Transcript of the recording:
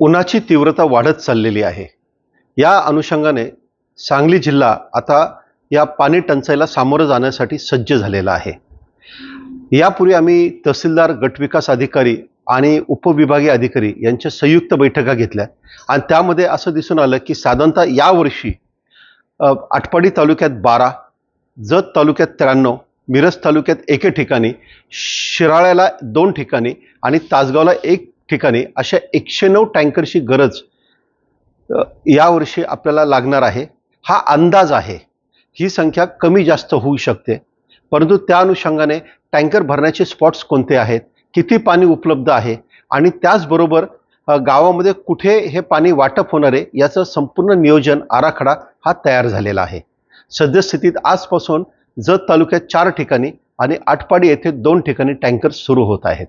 उन्हाची तीव्रता वाढत चाललेली आहे. या अनुषंगाने सांगली जिल्हा आता या पाणी टंचाईला सामोरं जाण्यासाठी सज्ज झालेला आहे. यापूर्वी आम्ही तहसीलदार गटविकास अधिकारी आणि उपविभागीय अधिकारी यांच्या संयुक्त बैठका घेतल्या आणि त्यामध्ये असं दिसून आलं की साधारणतः यावर्षी आटपाडी तालुक्यात बारा जत तालुक्यात त्र्याण्णव मिरज तालुक्यात एके ठिकाणी शिराळ्याला दोन ठिकाणी आणि तासगावला एक ठिकाणी अशा एकशे नऊ टँकरची गरज यावर्षी आपल्याला लागणार आहे. हा अंदाज आहे. ही संख्या कमी जास्त होऊ शकते. परंतु त्या अनुषंगाने टँकर भरण्याचे स्पॉट्स कोणते आहेत? किती पाणी उपलब्ध आहे? आणि त्याचबरोबर गावामध्ये कुठे हे पाणी वाटप होणार आहे याचं संपूर्ण नियोजन आराखडा हा तयार झालेला आहे. सद्यस्थितीत आजपासून जत तालुक्यात चार ठिकाणी आणि आटपाडी येथे दोन ठिकाणी टँकर सुरू होत आहेत.